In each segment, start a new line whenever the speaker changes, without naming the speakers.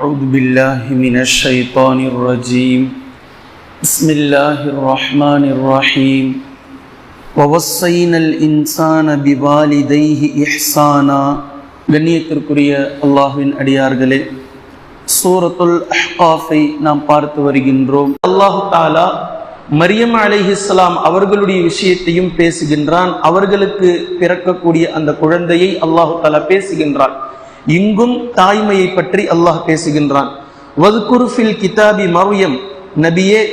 أعوذ بالله من الشيطان الرجيم بسم الله الرحمن الرحيم ووصينا الإنسان بوالديه إحسانا கண்ணியத்திற்குரிய அல்லாஹ்வின் அடியார்களே சூரத்துல் அஹ்காஃபை நாம் பார்த்து வருகின்றோம் அல்லாஹு தாலா மரியம் அலைஹிஸ்ஸலாம் அவர்களுடைய விஷயத்தையும் பேசுகின்றான் அவர்களுக்கு பிறக்கக்கூடிய அந்த குழந்தையை அல்லாஹு தாலா பேசுகின்றான் இங்கும் தாய்மையை பற்றி அல்லாஹ் பேசுகின்றான். வதுகுருஃபில் கிதாபி மரியம் நபியே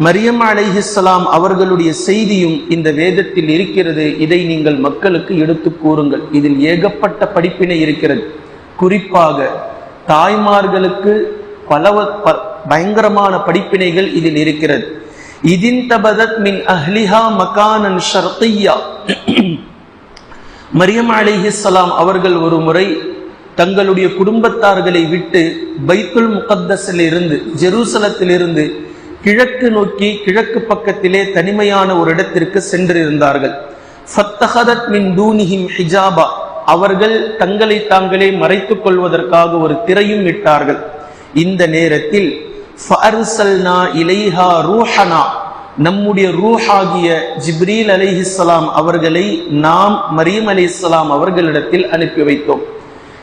மரியம் அலைஹிஸ்லாம் அவர்களுடைய செய்தியும் இந்த வேதத்தில் இருக்கிறது. இதை நீங்கள் மக்களுக்கு எடுத்து கூறுங்கள். இதில் ஏகப்பட்ட படிப்பினை இருக்கிறது. குறிப்பாக தாய்மார்களுக்கு பல ப- பயங்கரமான படிப்பினைகள் இதில் இருக்கிறது. இதின் தபதத் மின் அஹ்லிஹா மகானன் ஷர்தியா மரியம் அலிஹிஸ்லாம் அவர்கள் ஒரு முறை தங்களுடைய குடும்பத்தார்களை விட்டு பைத்துல் முகத்தஸில் இருந்து ஜெருசலத்தில் இருந்து கிழக்கு நோக்கி கிழக்கு பக்கத்திலே தனிமையான ஒரு இடத்திற்கு சென்றிருந்தார்கள். ஃபத்தஹதத் மின் தூனிஹிம் ஹிஜாபா. அவர்கள் தங்களை தாங்களே மறைத்துக் கொள்வதற்காக ஒரு திரையும் இட்டார்கள். இந்த நேரத்தில் ஃபஅர்சல்னா இலைஹா ரூஹனா. நம்முடைய ரூஹாகிய ஜிப்ரீல் அலிஹிஸ்லாம் அவர்களை நாம் மரியம் அலி அவர்களிடத்தில் அனுப்பி வைத்தோம்.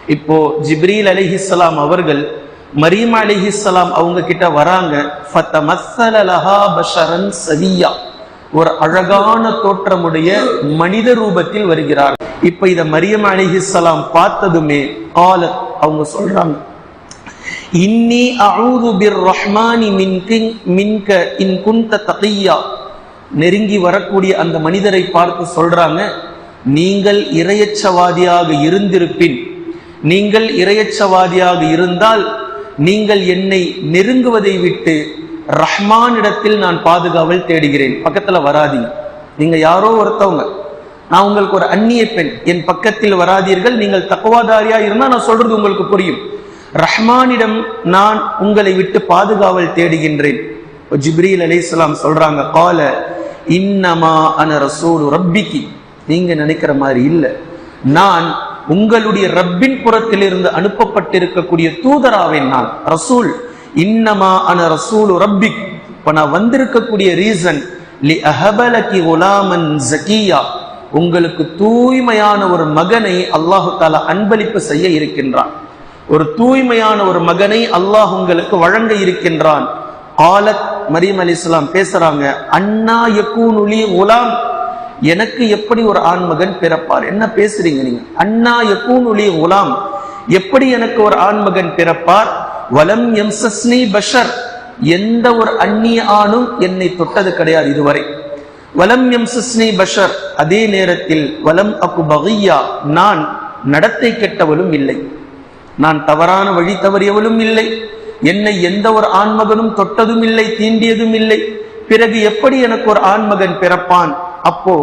இப்போ ஜிப்ரீல் அலிஹிஸ்லாம் அவர்கள் மரியம் அலிஹிஸ்லாம் அவங்க கிட்ட வராங்க சதியா பஷரன் ஒரு அழகான தோற்றமுடைய மனித ரூபத்தில் வருகிறார். இப்ப இத மரியம் அலிஹிஸ்லாம் பார்த்ததுமே ஆலத் அவங்க சொல்றாங்க இன்னி அஊது பிர் ரஹ்மானி மின்கிங் மின்க இன் குந்த தகையா. நெருங்கி வரக்கூடிய அந்த மனிதரை பார்த்து சொல்றாங்க நீங்கள் இரையச்சவாதியாக இருந்திருப்பின் நீங்கள் இரையச்சவாதியாக இருந்தால் நீங்கள் என்னை நெருங்குவதை விட்டு ரஹ்மானிடத்தில் நான் பாதுகாவல் தேடுகிறேன். பக்கத்துல வராதீங்க. நீங்க யாரோ ஒருத்தவங்க. நான் உங்களுக்கு ஒரு அந்நிய பெண். என் பக்கத்தில் வராதீர்கள். நீங்கள் தக்குவாதாரியா இருந்தா நான் சொல்றது உங்களுக்கு புரியும். ரஹ்மானிடம் நான் உங்களை விட்டு பாதுகாவல் தேடுகின்றேன். ஜிப்ரீல் அலி இஸ்லாம் சொல்றாங்க கால இன்னமா அன ரசூல் ரப்பிக்கு. நீங்க நினைக்கிற மாதிரி இல்லை. நான் உங்களுடைய ரப்பின் புறத்திலிருந்து அனுப்பப்பட்டிருக்கக்கூடிய தூதராவேன் நான் ரசூல். இன்னமா அன ரசூல் ரப்பிக். இப்ப நான் வந்திருக்கக்கூடிய ரீசன் லி அஹபலகி குலாமன் ஜக்கியா உங்களுக்கு தூய்மையான ஒரு மகனை அல்லாஹு தாலா அன்பளிப்பு செய்ய இருக்கின்றான். ஒரு தூய்மையான ஒரு மகனை அல்லாஹ் உங்களுக்கு வழங்க இருக்கின்றான். ஆலத் மரியம் அலி இஸ்லாம் பேசுறாங்க அண்ணா யக்கூனுலி உலாம் எனக்கு எப்படி ஒரு ஆண்மகன் பிறப்பார்? என்ன பேசுறீங்க நீங்க? அண்ணா எப்பூனுலி உலாம் எப்படி எனக்கு ஒரு ஆண்மகன் பிறப்பார்? வலம் எம்சஸ்னி பஷர். எந்த ஒரு அந்நிய ஆணும் என்னை தொட்டது கிடையாது இதுவரை. வலம் எம்சஸ்னி பஷர். அதே நேரத்தில் வலம் அக்கு பகையா. நான் நடத்தை கெட்டவளும் இல்லை. நான் தவறான வழி தவறியவளும் இல்லை. என்னை எந்த ஒரு ஆண்மகனும் தொட்டதும் இல்லை தீண்டியதும் இல்லை. பிறகு எப்படி எனக்கு ஒரு ஆண்மகன் பிறப்பான்? அப்போ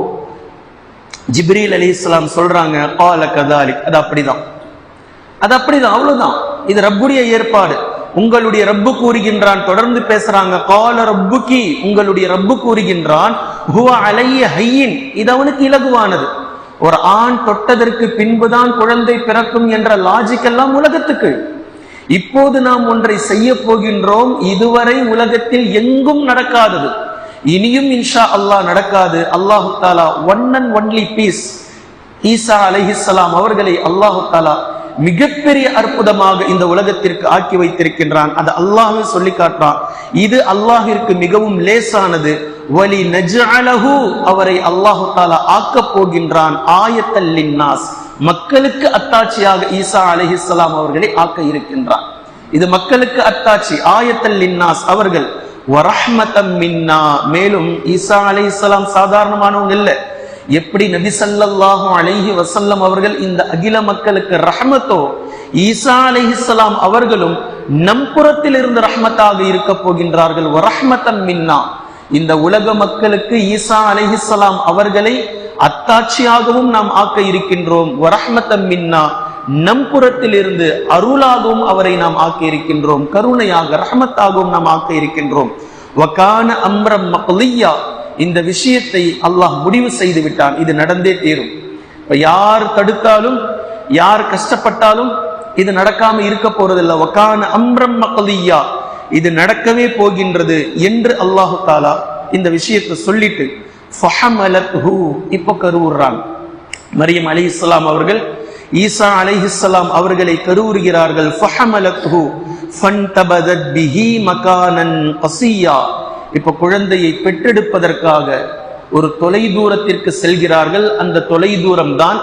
ஜிப்ரீல் அலி இஸ்லாம் சொல்றாங்க கால கதாலிக். அது அப்படிதான். அது அப்படிதான் அவ்வளவுதான். இது ரப்புடைய ஏற்பாடு. உங்களுடைய ரப்பு கூறுகின்றான் தொடர்ந்து பேசுறாங்க கால ரப்புக்கி. உங்களுடைய ரப்பு கூறுகின்றான் ஹுவ அலைய ஹையின். இது அவனுக்கு இலகுவானது. ஒரு ஆண் தொட்டதற்கு பின்புதான் குழந்தை பிறக்கும் என்ற லாஜிக் எல்லாம் உலகத்துக்கு. இப்போது நாம் ஒன்றை செய்ய போகின்றோம் இதுவரை உலகத்தில் எங்கும் நடக்காதது. இனியும் இன்ஷா அல்லாஹ் நடக்காது. அல்லாஹு தாலா ஒன் அண்ட் ஒன்லி பீஸ் ஈசா அலைஹிஸ்ஸலாம் அவர்களை அல்லாஹு தாலா மிகப்பெரிய அற்புதமாக இந்த உலகத்திற்கு ஆக்கி வைத்திருக்கின்றான். அது அல்லாஹே சொல்லி காட்டுறான். இது அல்லாஹிற்கு மிகவும் லேசானது. வலி நஜ்அலஹு அவரை அல்லாஹு தாலா ஆக்கப் போகின்றான். ஆயத்தல்லின்னாஸ் மக்களுக்கு அத்தாட்சியாக ஈசா அலைஹிஸ்ஸலாம் அவர்களை ஆக்க இருக்கின்றான். இது மக்களுக்கு அத்தாட்சி. ஆயத்தல்லின்னாஸ் அவர்கள் மின்னா. மேலும் ஈசா அலைஹிஸ்ஸலாம் சாதாரணமானவங்க இல்லை. எப்படி நபி சல்லாஹும் அலைஹி வசல்லம் அவர்கள் இந்த அகில மக்களுக்கு ரஹமத்தோ ஈசா அலைஹிஸ்ஸலாம் அவர்களும் நம் புறத்தில் இருந்து ரஹமத்தாக இருக்க போகின்றார்கள். வரஹ்மதம் மின்னா. இந்த உலக மக்களுக்கு ஈசா அலைஹிஸ்ஸலாம் அவர்களை அத்தாட்சியாகவும் நாம் ஆக்க இருக்கின்றோம். வரஹ்மதம் மின்னா. நம் புறத்தில் அருளாகவும் அவரை நாம் ஆக்க இருக்கின்றோம். கருணையாக ரஹமத்தாகவும் நாம் ஆக்க இருக்கின்றோம். வக்கான அம்ரம் மக்லியா. இந்த விஷயத்தை அல்லாஹ் முடிவு செய்து விட்டான். இது நடந்தே தீரும். இப்ப யார் தடுத்தாலும் யார் கஷ்டப்பட்டாலும் இது நடக்காம இருக்க போறதில்ல. வக்கான அம்ரம் மக்லியா. இது நடக்கவே போகின்றது என்று அல்லாஹு தாலா இந்த விஷயத்தை சொல்லிட்டு ஃபஹமலத்ஹு இப்போ கருவுறாங்க மரியம் அலி இஸ்லாம் அவர்கள் ஈசா அலைஹிஸ்லாம் அவர்களை கருவுறுகிறார்கள் மகானன் இப்ப குழந்தையை பெற்றெடுப்பதற்காக ஒரு தொலை தூரத்திற்கு செல்கிறார்கள். அந்த தொலை தூரம் தான்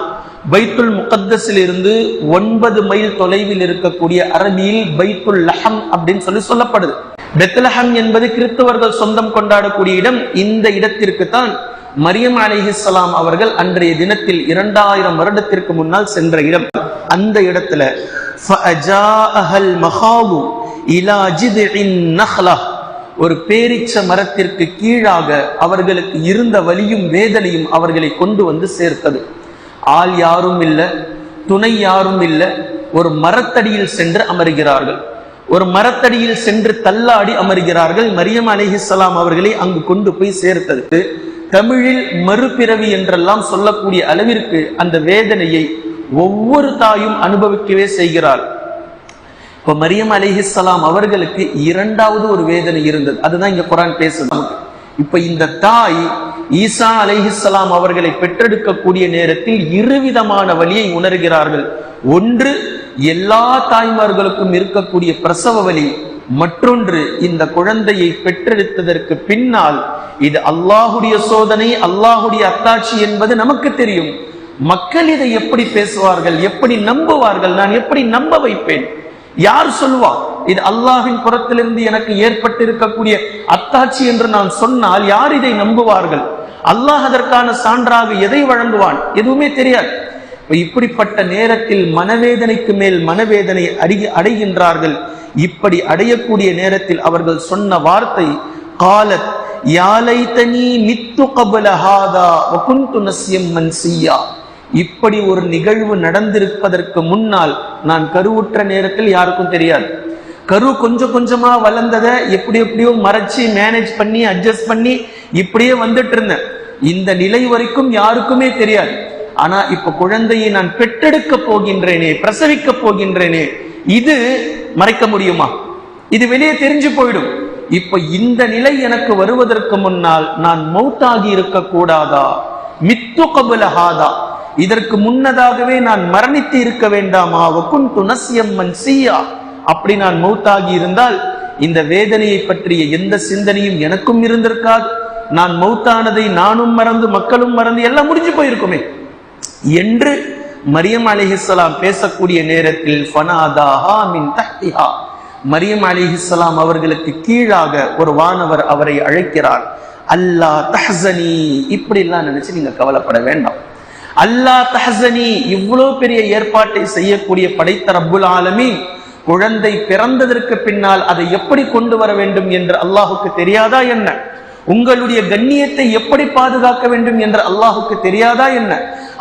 பைத்துல் முகத்தஸில் இருந்து ஒன்பது மைல் தொலைவில் இருக்கக்கூடிய அரபியில் பைத்துல் லஹம் அப்படின்னு சொல்லி சொல்லப்படுது. பெத்லஹம் என்பது கிறிஸ்தவர்கள் சொந்தம் கொண்டாடக்கூடிய இடம். இந்த இடத்திற்கு தான் மரியம் அலிஹிஸ்லாம் அவர்கள் அன்றைய தினத்தில் இரண்டாயிரம் வருடத்திற்கு முன்னால் சென்ற இடம். அந்த இடத்துல மகாவு ஒரு பேரிச்ச மரத்திற்கு கீழாக அவர்களுக்கு இருந்த வலியும் வேதனையும் அவர்களை கொண்டு வந்து சேர்த்தது. ஆள் யாரும் இல்லை துணை யாரும் இல்லை ஒரு மரத்தடியில் சென்று அமர்கிறார்கள். ஒரு மரத்தடியில் சென்று தள்ளாடி அமர்கிறார்கள். மரியம் அலிஹிஸ்லாம் அவர்களை அங்கு கொண்டு போய் சேர்த்தது. தமிழில் மறுபிறவி என்றெல்லாம் சொல்லக்கூடிய அளவிற்கு அந்த வேதனையை ஒவ்வொரு தாயும் அனுபவிக்கவே செய்கிறாள். இப்ப மரியம் அலிஹிஸ்லாம் அவர்களுக்கு இரண்டாவது ஒரு வேதனை இருந்தது. அதுதான் இங்க குரான் பேசுது. இப்ப இந்த தாய் ஈசா அலிஹிஸ்லாம் அவர்களை பெற்றெடுக்கக்கூடிய நேரத்தில் இருவிதமான வழியை உணர்கிறார்கள். ஒன்று எல்லா தாய்மார்களுக்கும் இருக்கக்கூடிய பிரசவ வலி மற்றொன்று இந்த குழந்தையை பெற்றெடுத்ததற்கு பின்னால் இது அல்லாஹுடைய சோதனை அல்லாஹுடைய அத்தாட்சி என்பது நமக்கு தெரியும். மக்கள் இதை எப்படி பேசுவார்கள் எப்படி நம்புவார்கள் நான் எப்படி நம்ப வைப்பேன்? யார் சொல்லுவா இது அல்லாஹின் புறத்திலிருந்து எனக்கு ஏற்பட்டிருக்கக்கூடிய அத்தாட்சி என்று நான் சொன்னால் யார் இதை நம்புவார்கள்? அல்லாஹ் அதற்கான சான்றாக எதை வழங்குவான்? எதுவுமே தெரியாது. இப்படிப்பட்ட நேரத்தில் மனவேதனைக்கு மேல் மனவேதனை அடைகின்றார்கள். இப்படி அடையக்கூடிய நேரத்தில் அவர்கள் சொன்ன வார்த்தை காலத் யாலைத்தனி மித்து கபலஹாதா வகுந்து நஸ்யம் மன்சியா. இப்படி ஒரு நிகழ்வு நடந்திருப்பதற்கு முன்னால் நான் கருவுற்ற நேரத்தில் யாருக்கும் தெரியாது. கரு கொஞ்சம் கொஞ்சமா வளர்ந்ததை எப்படி எப்படியோ மறைச்சு மேனேஜ் பண்ணி அட்ஜஸ்ட் பண்ணி இப்படியே வந்துட்டு இருந்தேன். இந்த நிலை வரைக்கும் யாருக்குமே தெரியாது. ஆனா இப்ப குழந்தையை நான் பெற்றெடுக்க போகின்றேனே பிரசவிக்க போகின்றேனே இது மறைக்க முடியுமா? இது வெளியே தெரிஞ்சு போயிடும். இப்ப இந்த நிலை எனக்கு வருவதற்கு முன்னால் நான் மௌத்தாகி இருக்க கூடாதா மித்து கபுலஹாதா இதற்கு முன்னதாகவே நான் மரணித்து இருக்க வேண்டாமா? வக்குன் துணசியம்மன் சீயா. அப்படி நான் மௌத்தாகி இருந்தால் இந்த வேதனையை பற்றிய எந்த சிந்தனையும் எனக்கும் இருந்திருக்காது. நான் மௌத்தானதை நானும் மறந்து மக்களும் மறந்து எல்லாம் முடிஞ்சு போயிருக்குமே. என்று மரியம் அலிஹிஸ்லாம் பேசக்கூடிய நேரத்தில் மரியம் அலிஹிஸ்லாம் அவர்களுக்கு கீழாக ஒரு வானவர் அவரை அழைக்கிறார். அல்லா தஹசனி. இப்படி எல்லாம் நினைச்சு நீங்க கவலைப்பட வேண்டாம். அல்லா தஹசனி. இவ்வளவு பெரிய ஏற்பாட்டை செய்யக்கூடிய படைத்த ரப்புல் ஆலமீன் குழந்தை பிறந்ததற்கு பின்னால் அதை எப்படி கொண்டு வர வேண்டும் என்று அல்லாஹுக்கு தெரியாதா என்ன? உங்களுடைய கண்ணியத்தை எப்படி பாதுகாக்க வேண்டும் என்று அல்லாஹுக்கு தெரியாதா என்ன?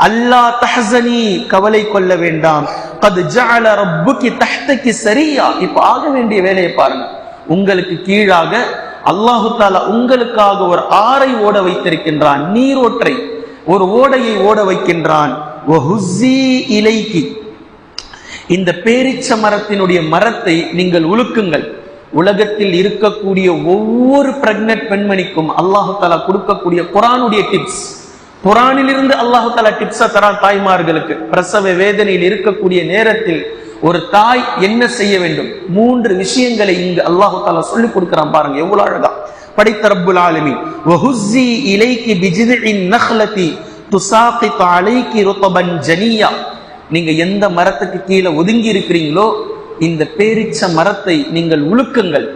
அல்லா தஹசனி கவலை கொள்ள வேண்டாம். அது ஜஅல ரப்புக்கி தஹ்தக்கி சரியா. இப்ப ஆக வேண்டிய வேலையை பாருங்க. உங்களுக்கு கீழாக அல்லாஹு தாலா உங்களுக்காக ஒரு ஆறை ஓட வைத்திருக்கின்றான். நீரோற்றை ஒரு ஓடையை ஓட வைக்கின்றான். இலைக்கு இந்த பேரிச்ச மரத்தினுடைய மரத்தை நீங்கள் உழுக்குங்கள் உலகத்தில் இருக்கக்கூடிய ஒவ்வொரு பிரெக்னட் பெண்மணிக்கும் அல்லாஹு தாலா கொடுக்கக்கூடிய குரானுடைய டிப்ஸ் குரானிலிருந்து அல்லாஹு தாலா டிப்ஸ தரான் தாய்மார்களுக்கு. பிரசவ வேதனையில் இருக்கக்கூடிய நேரத்தில் ஒரு தாய் என்ன செய்ய வேண்டும்? மூன்று விஷயங்களை இங்கு அல்லாஹு தாலா சொல்லி கொடுக்கிறான் பாருங்க எவ்வளவு அழகா. படித்த ரப்புல் ஆலமி வஹுஸ்ஸி இலைக்கி பிஜிதின் நஹ்லதி துசாகித் அலைக்கி ருத்தபன் ஜனியா. நீங்க எந்த மரத்துக்கு கீழே ஒதுங்கி இருக்கிறீங்களோ இந்த பேரிச்ச மரத்தை நீங்கள் உழுக்குங்கள்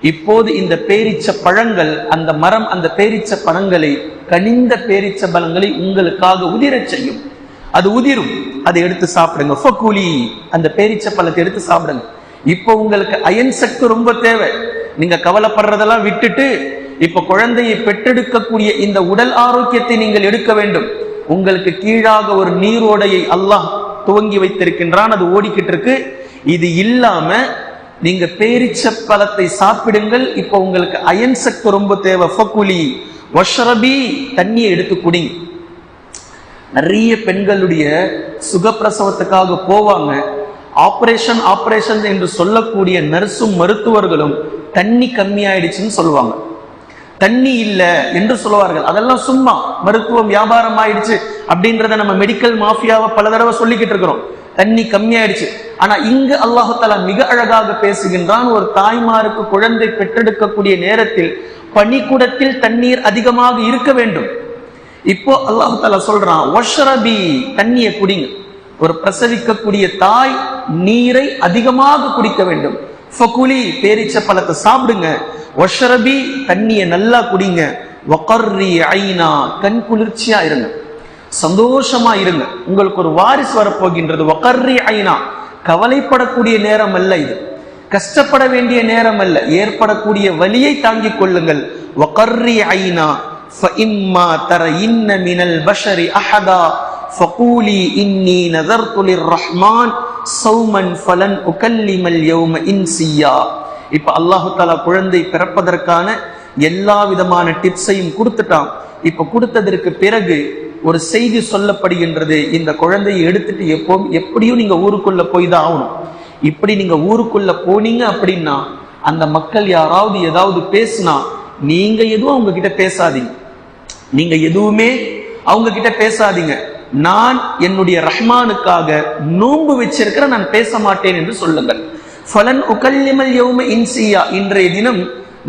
இப்போது இந்த பேரிச்ச பழங்கள் அந்த மரம் அந்த பேரிச்ச பழங்களை கனிந்த பேரிச்ச பழங்களை உங்களுக்காக உதிரச் செய்யும். அது உதிரும். அதை எடுத்து சாப்பிடுங்க. ஃபக்கூலி அந்த பேரிச்ச பழத்தை எடுத்து சாப்பிடுங்க. இப்போ உங்களுக்கு அயன் சக்தி ரொம்ப தேவை. நீங்க கவலைப்படுறதெல்லாம் விட்டுட்டு இப்ப குழந்தையை பெற்றெடுக்கக்கூடிய இந்த உடல் ஆரோக்கியத்தை நீங்கள் எடுக்க வேண்டும். உங்களுக்கு கீழாக ஒரு நீரோடையை அல்லாஹ் துவங்கி வைத்திருக்கின்றான். அது ஓடிக்கிட்டு இருக்கு. இது இல்லாம நீங்க பேரிச்ச பழத்தை சாப்பிடுங்கள். இப்போ உங்களுக்கு அயன் சக்தி ரொம்ப தேவை. ஃபக்குலி வஷ்ரபி தண்ணியை எடுத்து குடிங்க. நிறைய பெண்களுடைய சுகப்பிரசவத்துக்காக போவாங்க. ஆப்ரேஷன் ஆப்ரேஷன் என்று சொல்லக்கூடிய நர்ஸும் மருத்துவர்களும் தண்ணி கம்மியாயிடுச்சுன்னு சொல்லுவாங்க. தண்ணி இல்லை என்று சொல்லுவார்கள். அதெல்லாம் சும்மா. மருத்துவம் வியாபாரம் ஆயிடுச்சு அப்படின்றத நம்ம மெடிக்கல் மாஃபியாவை பல தடவை சொல்லிக்கிட்டு இருக்கிறோம். தண்ணி கம்மியாயிடுச்சு. ஆனா இங்கு அல்லாஹு மிக அழகாக பேசுகின்றான் ஒரு தாய்மாருக்கு குழந்தை பெற்றெடுக்கக்கூடிய நேரத்தில் பனிக்குடத்தில் தண்ணீர் அதிகமாக இருக்க வேண்டும். இப்போ அல்லாஹு சொல்றான் ஒஷரபி தண்ணியை குடிங்க. ஒரு பிரசவிக்கக்கூடிய தாய் நீரை அதிகமாக குடிக்க வேண்டும். ஃபகுலி பேரிச்ச பழத்தை சாப்பிடுங்க. ஒஷரபி தண்ணியை நல்லா குடிங்க. ஒக்கர்ரி ஐனா கண் குளிர்ச்சியா இருங்க. சந்தோஷமா இருங்க உங்களுக்கு ஒரு வாரிசு வரப்போகின்றது வகர்ரி ஐனா கவலைப்படக்கூடிய நேரம் அல்ல இது கஷ்டப்பட வேண்டிய நேரம் அல்ல ஏற்படக்கூடிய வலியை தாங்கிக் கொள்ளுங்கள் வகர்ரி ஐனா فإما ترين من البشر أحدا فقولي إني نذرت للرحمن صوما فلن أكلم اليوم إنسيا இப்ப அல்லாஹு தாலா குழந்தை பிறப்பதற்கான எல்லா விதமான டிப்ஸையும் கொடுத்துட்டான் இப்ப கொடுத்ததற்கு பிறகு ஒரு செய்தி சொல்லப்படுகின்றது. இந்த குழந்தையை எடுத்துட்டு எப்போ எப்படியும் நீங்க ஊருக்குள்ள போய் தான் ஆகணும். இப்படி நீங்க ஊருக்குள்ள போனீங்க அப்படின்னா அந்த மக்கள் யாராவது ஏதாவது பேசுனா நீங்க எதுவும் அவங்க கிட்ட பேசாதீங்க. நீங்க எதுவுமே அவங்க கிட்ட பேசாதீங்க. நான் என்னுடைய ரஹ்மானுக்காக நோன்பு வச்சிருக்கிற நான் பேச மாட்டேன் என்று சொல்லுங்கள். ஃபலன் உகல்லிமல் யௌம இன்சியா. இன்றைய தினம்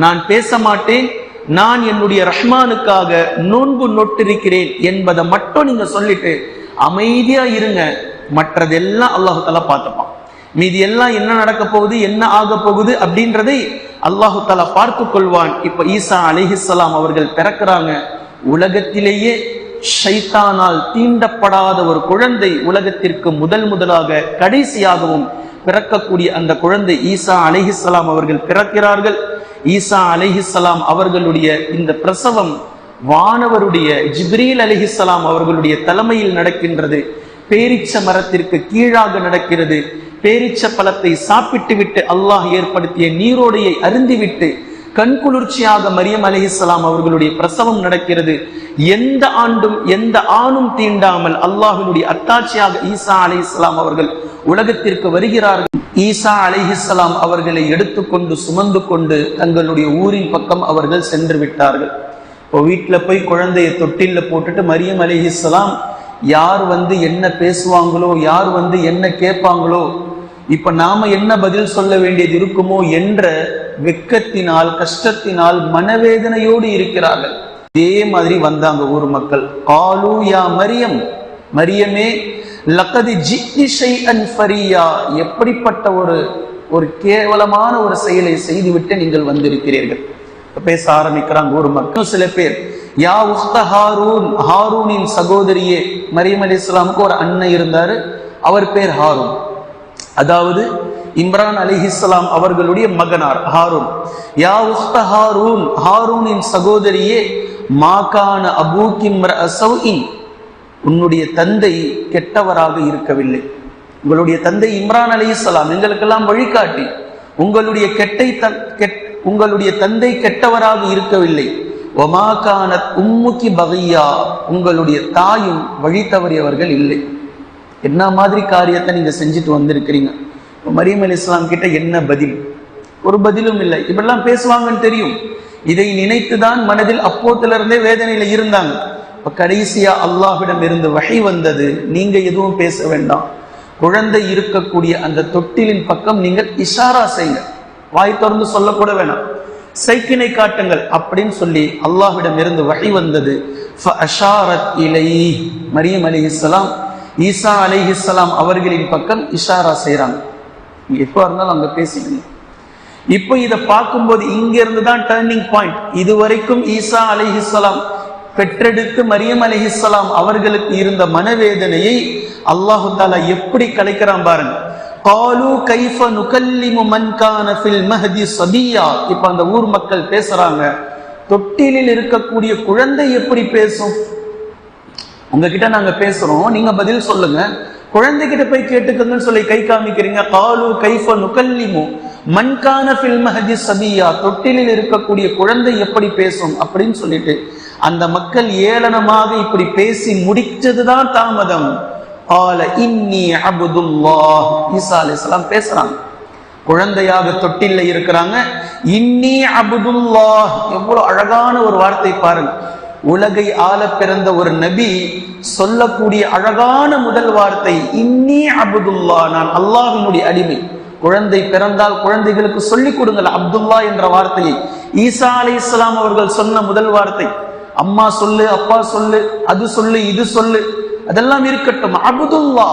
நான் பேச மாட்டேன். நான் என்னுடைய ரஹ்மானுக்காக நோன்பு நொட்டிருக்கிறேன் என்பதை மட்டும் நீங்க சொல்லிட்டு அமைதியா இருங்க. மற்றதெல்லாம் அல்லாஹுத்தலா பார்த்துப்பான். மீதி எல்லாம் என்ன நடக்க போகுது என்ன ஆக போகுது அப்படின்றதை அல்லாஹு தலா பார்த்து கொள்வான். இப்ப ஈசா அலிஹிஸ்லாம் அவர்கள் பிறக்கிறாங்க. உலகத்திலேயே ஷைத்தானால் தீண்டப்படாத ஒரு குழந்தை உலகத்திற்கு முதல் முதலாக கடைசியாகவும் பிறக்கக்கூடிய அந்த குழந்தை ஈசா அலிஹிஸ்லாம் அவர்கள் பிறக்கிறார்கள். ஈசா அலிஹிஸ்லாம் அவர்களுடைய இந்த பிரசவம் வானவருடைய ஜிப்ரீல் அலிஹிஸ்லாம் அவர்களுடைய தலைமையில் நடக்கின்றது. பேரிச்ச மரத்திற்கு கீழாக நடக்கிறது. பேரிச்ச பழத்தை சாப்பிட்டு விட்டு அல்லாஹ் ஏற்படுத்திய நீரோடையை அருந்திவிட்டு கண்குளிர்ச்சியாக மரியம் அலிஹிஸ்லாம் அவர்களுடைய பிரசவம் நடக்கிறது. எந்த ஆண்டும் எந்த ஆணும் தீண்டாமல் அல்லாஹினுடைய அத்தாட்சியாக ஈசா அலி இஸ்லாம் அவர்கள் உலகத்திற்கு வருகிறார்கள். ஈசா அலிஹிஸ்லாம் அவர்களை எடுத்துக்கொண்டு சுமந்து கொண்டு தங்களுடைய ஊரின் பக்கம் அவர்கள் சென்று விட்டார்கள். இப்போ வீட்டில் போய் குழந்தைய தொட்டில்ல போட்டுட்டு மரியம் அலிஹிஸ்லாம் யார் வந்து என்ன பேசுவாங்களோ யார் வந்து என்ன கேட்பாங்களோ இப்ப நாம என்ன பதில் சொல்ல வேண்டியது இருக்குமோ என்ற வெக்கத்தினால் கஷ்டத்தினால் மனவேதனையோடு இருக்கிறார்கள். இதே மாதிரி வந்தாங்க ஊர் மக்கள். காலு யா மரியம் மரியமே லக்கதி ஜிக்னிஷை அன் ஃபரியா. எப்படிப்பட்ட ஒரு ஒரு கேவலமான ஒரு செயலை செய்துவிட்டு நீங்கள் வந்திருக்கிறீர்கள். பேச ஆரம்பிக்கிறாங்க ஊர் மக்கள். சில பேர் யா உஹ்த ஹாரூன் ஹாரூனின் சகோதரியே. மரியம் அலி இஸ்லாமுக்கு ஒரு அண்ணன் இருந்தாரு. அவர் பேர் ஹாரூன். அதாவது இம்ரான் அலிஹிஸ்லாம் அவர்களுடைய மகனார் ஹாரூன். யா உஸ்த ஹாரூன் ஹாரூனின் சகோதரியே மாகான கிம்ர அசௌஇன் உன்னுடைய தந்தை கெட்டவராக இருக்கவில்லை. உங்களுடைய தந்தை இம்ரான் அலிஹிஸ்லாம் எங்களுக்கெல்லாம் வழிகாட்டி. உங்களுடைய கெட்டை தன் கெட் உங்களுடைய தந்தை கெட்டவராக இருக்கவில்லை. ஒமாகானத் உம்முக்கி பகையா உங்களுடைய தாயும் வழி தவறியவர்கள் இல்லை. என்ன மாதிரி காரியத்தை நீங்க செஞ்சுட்டு வந்திருக்கிறீங்க? மரியம் அலி இஸ்லாம் கிட்ட என்ன பதில்? ஒரு பதிலும் இல்லை. இப்படிலாம் பேசுவாங்கன்னு தெரியும். இதை நினைத்துதான் மனதில் அப்போத்துல இருந்தே வேதனையில இருந்தாங்க. இப்ப கடைசியா அல்லாஹ்விடம் இருந்து வகை வந்தது நீங்க எதுவும் பேச வேண்டாம். குழந்தை இருக்கக்கூடிய அந்த தொட்டிலின் பக்கம் நீங்கள் இஷாரா செய்யுங்க. வாய் திறந்து சொல்லக்கூட வேணாம். சைக்கினை காட்டுங்கள் அப்படின்னு சொல்லி அல்லாஹ்விடம் இருந்து வகை வந்தது. மரியம் இலை மரியம் ஈசா அலி இஸ்லாம் அவர்களின் பக்கம் இஷாரா செய்கிறாங்க எப்போ இருந்தாலும் அங்க பேசிக்கணும் இப்போ இதை பார்க்கும்போது இங்கிருந்து தான் டேர்னிங் பாயிண்ட் இதுவரைக்கும் ஈசா அலிஹிஸ்லாம் பெற்றெடுத்து மரியம் அலிஹிஸ்லாம் அவர்களுக்கு இருந்த மனவேதனையை அல்லாஹு தாலா எப்படி கலைக்கிறான் பாருங்க. காலு கைஃப நுகல்லிமு மன்கான ஃபில் மஹதி சதியா இப்ப அந்த ஊர் மக்கள் பேசுறாங்க தொட்டிலில் இருக்கக்கூடிய குழந்தை எப்படி பேசும்? உங்ககிட்ட நாங்க பேசுறோம் நீங்க பதில் சொல்லுங்க. குழந்தைகிட்ட போய் கேட்டுக்கங்கன்னு சொல்லி கை காமிக்கிறீங்க. காலு கைஃப நுகல்லிமு. மண்கான ஃபில் மஹதி சபியா. தொட்டிலில் இருக்கக்கூடிய குழந்தை எப்படி பேசும் அப்படின்னு சொல்லிட்டு அந்த மக்கள் ஏளனமாக இப்படி பேசி முடிச்சதுதான் தாமதம். ஆல இன்னி அபுதுல்லா ஈசா அலிஸ்லாம் பேசுறாங்க. குழந்தையாக தொட்டில்ல இருக்கிறாங்க. இன்னி அபுதுல்லா எவ்வளவு அழகான ஒரு வார்த்தை பாருங்க. உலகை ஆள பிறந்த ஒரு நபி சொல்லக்கூடிய அழகான முதல் வார்த்தை இன்னி அபுதுல்லா நான் அல்லாஹினுடைய அடிமை. குழந்தை பிறந்தால் குழந்தைகளுக்கு சொல்லிக் கொடுங்கள் அப்துல்லா என்ற வார்த்தையை. ஈசா அலி இஸ்லாம் அவர்கள் சொன்ன முதல் வார்த்தை அம்மா சொல்லு அப்பா சொல்லு அது சொல்லு இது சொல்லு. அதெல்லாம் இருக்கட்டும் அபுதுல்லா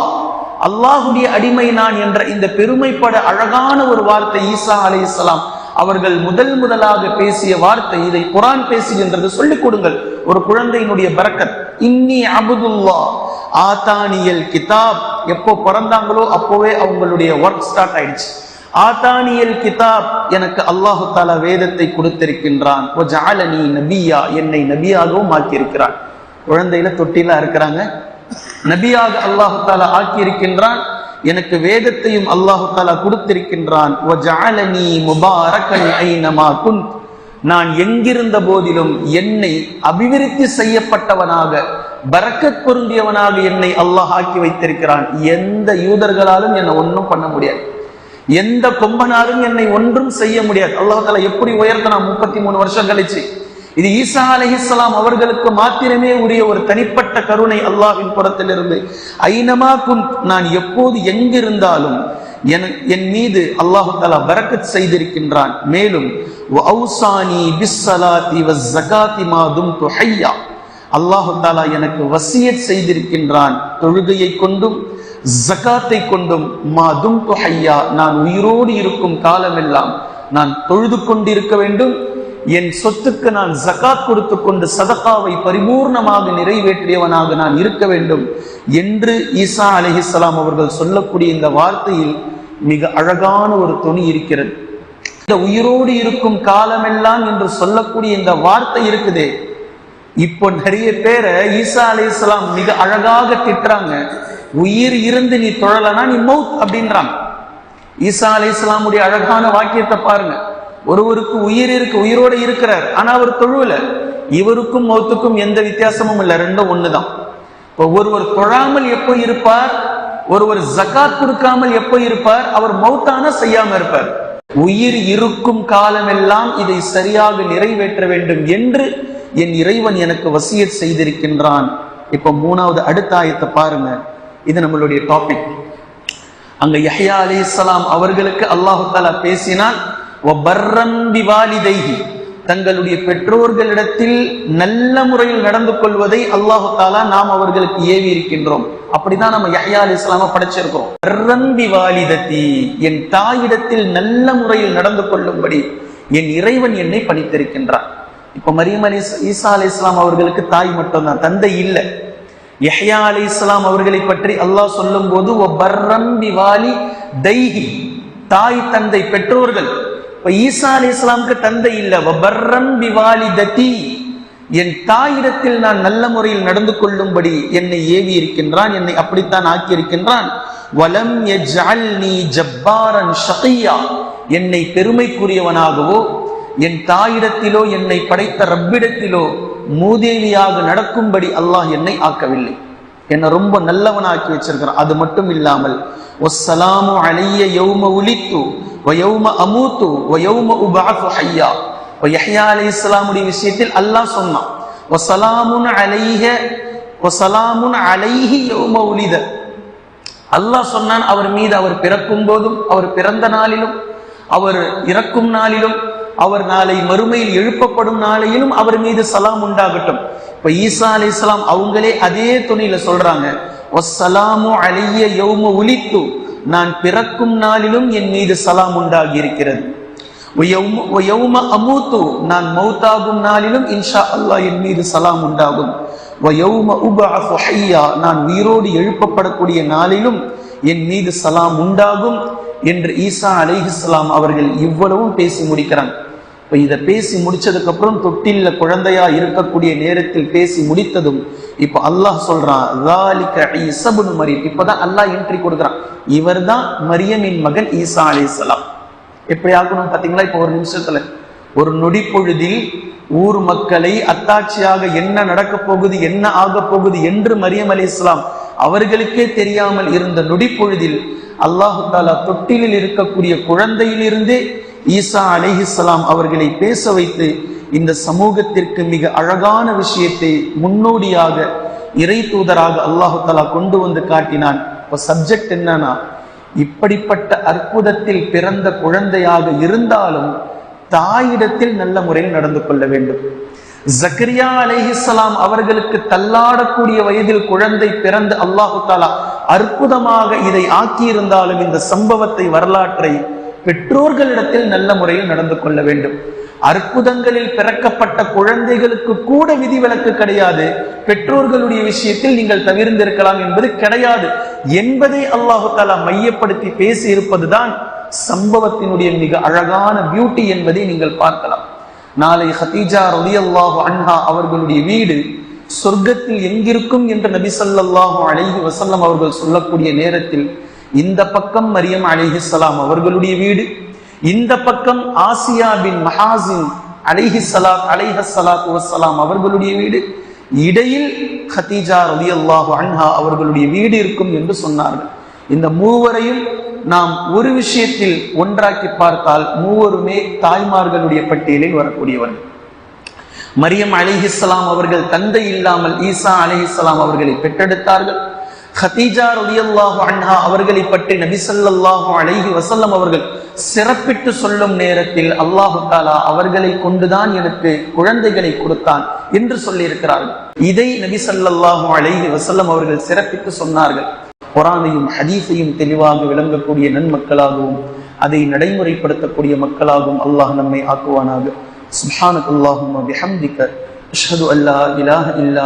அல்லாஹுடைய அடிமை நான் என்ற இந்த பெருமைப்பட அழகான ஒரு வார்த்தை ஈசா அலி இஸ்லாம் அவர்கள் முதல் முதலாக பேசிய வார்த்தை இதை குரான் பேசுகின்றது சொல்லிக் கொடுங்கள். ஒரு குழந்தையினுடைய பரக்கத் இன்னி அபுதுல்லா ஆத்தானியல் கிதாப். எப்போ பிறந்தாங்களோ அப்போவே அவங்களுடைய ஒர்க் ஸ்டார்ட் ஆயிடுச்சு. ஆத்தானியல் கிதாப். எனக்கு அல்லாஹு தாலா வேதத்தை கொடுத்திருக்கின்றான். ஜாலனி நபியா. என்னை நபியாகவும் ஆக்கியிருக்கிறான். குழந்தையில தொட்டிலா இருக்கிறாங்க. நபியாக அல்லாஹு தாலா ஆக்கியிருக்கின்றான். எனக்கு வேதத்தையும் அல்லாஹு தாலா கொடுத்திருக்கின்றான். நான் எங்கிருந்த போதிலும் என்னை அபிவிருத்தி செய்யப்பட்டவனாக பறக்கத் பொருந்தியவனாக என்னை அல்லாஹ் ஆக்கி வைத்திருக்கிறான். எந்த யூதர்களாலும் என்னை ஒன்றும் பண்ண முடியாது. எந்த கொம்பனாலும் என்னை ஒன்றும் செய்ய முடியாது. அல்லாஹ் எப்படி உயர்த்தனா முப்பத்தி மூணு வருஷம் கழிச்சு. இது ஈசா அலஹிஸ்லாம் அவர்களுக்கு மாத்திரமே உரிய ஒரு தனிப்பட்ட கருணை அல்லாஹ்வின் புறத்திலிருந்து. ஐனமா குன் நான் எப்போது எங்கிருந்தாலும் என என் மீது அல்லாஹு தாலா பரக்கத் செய்திருக்கின்றான். மேலும் ஹய்யா அல்லாஹு தாலா எனக்கு வசியத் செய்திருக்கின்றான். தொழுகையை கொண்டும் ஜகாத்தை கொண்டும் மா தும்து நான் உயிரோடு இருக்கும் காலமெல்லாம் நான் தொழுது கொண்டிருக்க வேண்டும். என் சொத்துக்கு நான் ஜகாத் கொடுத்து கொண்டு சதகாவை பரிபூர்ணமாக நிறைவேற்றியவனாக நான் இருக்க வேண்டும். என்று ஈசா அலிஹிஸ்லாம் அவர்கள் சொல்லக்கூடிய இந்த வார்த்தையில் மிக அழகான ஒரு துணி இருக்கிறது. இந்த உயிரோடு இருக்கும் காலமெல்லாம் என்று சொல்லக்கூடிய இந்த வார்த்தை இருக்குதே. இப்போ நிறைய பேரை ஈசா அலி இஸ்லாம் மிக அழகாக திட்டுறாங்க. உயிர் இருந்து நீ தொழலனா நீ மவுத் அப்படின்றாங்க. ஈசா அலி இஸ்லாமுடைய அழகான வாக்கியத்தை பாருங்க. ஒருவருக்கு உயிர் இருக்கு உயிரோடு இருக்கிறார் ஆனா அவர் தொழுவல. இவருக்கும் மௌத்துக்கும் எந்த வித்தியாசமும் இல்லை ரெண்டும் ஒண்ணுதான். இப்போ ஒருவர் தொழாமல் எப்போ இருப்பார்? ஒருவர் ஜக்காத் கொடுக்காமல் எப்போ இருப்பார்? அவர் மௌத்தான செய்யாம இருப்பார். உயிர் இருக்கும் காலமெல்லாம் இதை சரியாக நிறைவேற்ற வேண்டும் என்று என் இறைவன் எனக்கு வசியத் செய்திருக்கின்றான். இப்ப மூணாவது அடுத்த ஆயத்தை பாருங்க. இது நம்மளுடைய டாபிக் அங்க யஹ்யா அலைஹிஸ்ஸலாம் அவர்களுக்கு அல்லாஹு தாலா பேசினால் தங்களுடைய பெற்றோர்களிடத்தில் நல்ல முறையில் நடந்து கொள்வதை அல்லாஹு தாலா நாம் அவர்களுக்கு ஏவி இருக்கின்றோம். அப்படிதான் நம்ம யஹ்யா அலி இஸ்லாம படைச்சிருக்கிறோம். பர்ரம்பி வாலிதத்தி என் தாயிடத்தில் நல்ல முறையில் நடந்து கொள்ளும்படி என் இறைவன் என்னை பணித்திருக்கின்றான் இப்ப மரியம் அலி ஈசா அலி இஸ்லாம் அவர்களுக்கு தாய் மட்டும்தான் தந்தை இல்லை. யஹ்யா அலி இஸ்லாம் அவர்களை பற்றி அல்லாஹ் சொல்லும் போது வாலி தைஹி. தாய் தந்தை பெற்றோர்கள். இப்ப ஈசா அலி இஸ்லாமுக்கு தந்தை இல்ல. பிவாலி தத்தி என் தாயிடத்தில் நான் நல்ல முறையில் நடந்து கொள்ளும்படி என்னை ஏவி இருக்கின்றான் என்னை அப்படித்தான் ஆக்கி இருக்கின்றான். வலம் ஜப்பாரன் ஷகையா. என்னை பெருமைக்குரியவனாகவோ என் தாயிடத்திலோ என்னை படைத்த ரப்பிடத்திலோ மூதேவியாக நடக்கும்படி அல்லாஹ் என்னை ஆக்கவில்லை. என்னை ரொம்ப நல்லவனாக்கி வச்சிருக்கிறான். அது மட்டும் இல்லாமல் ஒஸ்ஸலாமு அலைய யௌம உலித்து வயௌம அமூத்து வயௌம உபாஃபு ஹையா. இப்போ யஹ்யா அலி இஸ்லாமுடைய விஷயத்தில் அல்லாஹ் சொன்னான் ஒசலாமுன் அலைஹ ஒசலாமுன் அலைஹி யௌம உலித. அல்லாஹ் சொன்னான் அவர் மீது அவர் பிறக்கும் போதும் அவர் பிறந்த நாளிலும் அவர் இறக்கும் நாளிலும் அவர் நாளை மறுமையில் எழுப்பப்படும் நாளையிலும் அவர் மீது சலாம் உண்டாகட்டும். இப்ப ஈசா அலி இஸ்லாம் அவங்களே அதே துணியில சொல்றாங்க ஒசலாமு அலைய யௌம உலித்து நான் பிறக்கும் நாளிலும் என் மீது சலாம் உண்டாகி இருக்கிறது. அமூத்து. நான் மௌத்தாகும் நாளிலும் இன்ஷா அல்லாஹ் என் மீது சலாம் உண்டாகும். நான் உயிரோடு எழுப்பப்படக்கூடிய நாளிலும் என் மீது சலாம் உண்டாகும் என்று ஈசா அலிஹிஸ்லாம் அவர்கள் இவ்வளவும் பேசி முடிக்கிறாங்க இப்போ இதை பேசி முடிச்சதுக்கு அப்புறம் தொட்டில்ல குழந்தையா இருக்கக்கூடிய நேரத்தில் பேசி முடித்ததும் இப்போ அல்லாஹ் சொல்றான் மரியம். இப்பதான் அல்லாஹ் என்ட்ரி கொடுக்குறான். இவர் தான் மரியமின் மகன் ஈசா அலிஸ்லாம் எப்படி ஆகணும் பார்த்தீங்களா? இப்போ ஒரு நிமிஷத்துல. ஒரு நொடி பொழுதில் ஊர் மக்களை அத்தாட்சியாக என்ன நடக்க போகுது என்ன ஆக போகுது என்று மரியம் அலி இஸ்லாம் அவர்களுக்கே தெரியாமல் இருந்த நொடிப்பொழுதில் அல்லாஹு தாலா தொட்டிலில் இருக்கக்கூடிய குழந்தையிலிருந்தே ஈசா அலிஹிஸ்லாம் அவர்களை பேச வைத்து இந்த சமூகத்திற்கு மிக அழகான விஷயத்தை முன்னோடியாக இறை தூதராக அல்லாஹு தாலா கொண்டு வந்து காட்டினான். இப்போ சப்ஜெக்ட் என்னன்னா இப்படிப்பட்ட அற்புதத்தில் பிறந்த குழந்தையாக இருந்தாலும் தாயிடத்தில் நல்ல முறையில் நடந்து கொள்ள வேண்டும். ஜக்கரியா அலேஹிஸ்லாம் அவர்களுக்கு தள்ளாடக்கூடிய வயதில் குழந்தை பிறந்து அல்லாஹு தாலா அற்புதமாக இதை ஆக்கியிருந்தாலும் இந்த சம்பவத்தை வரலாற்றை பெற்றோர்களிடத்தில் நல்ல முறையில் நடந்து கொள்ள வேண்டும். அற்புதங்களில் பிறக்கப்பட்ட குழந்தைகளுக்கு கூட விதிவிலக்கு கிடையாது. பெற்றோர்களுடைய விஷயத்தில் நீங்கள் தவிர்ந்திருக்கலாம் என்பது கிடையாது. என்பதை அல்லாஹு தாலா மையப்படுத்தி பேசி இருப்பதுதான் சம்பவத்தினுடைய மிக அழகான பியூட்டி என்பதை நீங்கள் பார்க்கலாம். நாளை ஹதீஜா ரலியல்லாஹு அன்ஹா அவர்களுடைய வீடு சொர்க்கத்தில் எங்கிருக்கும் என்று நபி சொல்லாஹு அழகி வசல்லம் அவர்கள் சொல்லக்கூடிய நேரத்தில் இந்த பக்கம் மரியம் அலைஹிஸ்ஸலாம் அவர்களுடைய வீடு இந்த பக்கம் ஆசியா பின் மஹாசின் அலைஹி சலாத் அலைஹலாத்து வசலாம் அவர்களுடைய வீடு இடையில் ஹதீஜா ரலியல்லாஹு அன்ஹா அவர்களுடைய வீடு இருக்கும் என்று சொன்னார்கள். இந்த மூவரையும் நாம் ஒரு விஷயத்தில் ஒன்றாக்கி பார்த்தால் மூவருமே தாய்மார்களுடைய பட்டியலில் வரக்கூடியவர்கள். மரியம் அலிஹிஸ்லாம் அவர்கள் தந்தை இல்லாமல் ஈசா அலிஹிஸ்லாம் அவர்களை பெற்றெடுத்தார்கள். ஹதீஜா ரலியல்லாஹு அன்ஹா அவர்களை பற்றி நபிசல்லாஹு அலைஹி அவர்கள் சிறப்பிட்டு சொல்லும் நேரத்தில் அல்லாஹு தாலா அவர்களை கொண்டுதான் எனக்கு குழந்தைகளை கொடுத்தான் என்று சொல்லியிருக்கிறார்கள் இதை நபிசல்லாஹு அழகி அலைஹி அவர்கள் சிறப்பித்து சொன்னார்கள் குரானையும் ஹதீஸையும் தெளிவாக விளங்கக்கூடிய நன்மக்களாகவும் அதை நடைமுறைப்படுத்தக்கூடிய மக்களாகவும் அல்லாஹ் நம்மை ஆக்குவானாக சுப்ஹானக அல்லாஹும்ம அஷ்ஹது அல்லா இலாஹ இல்லா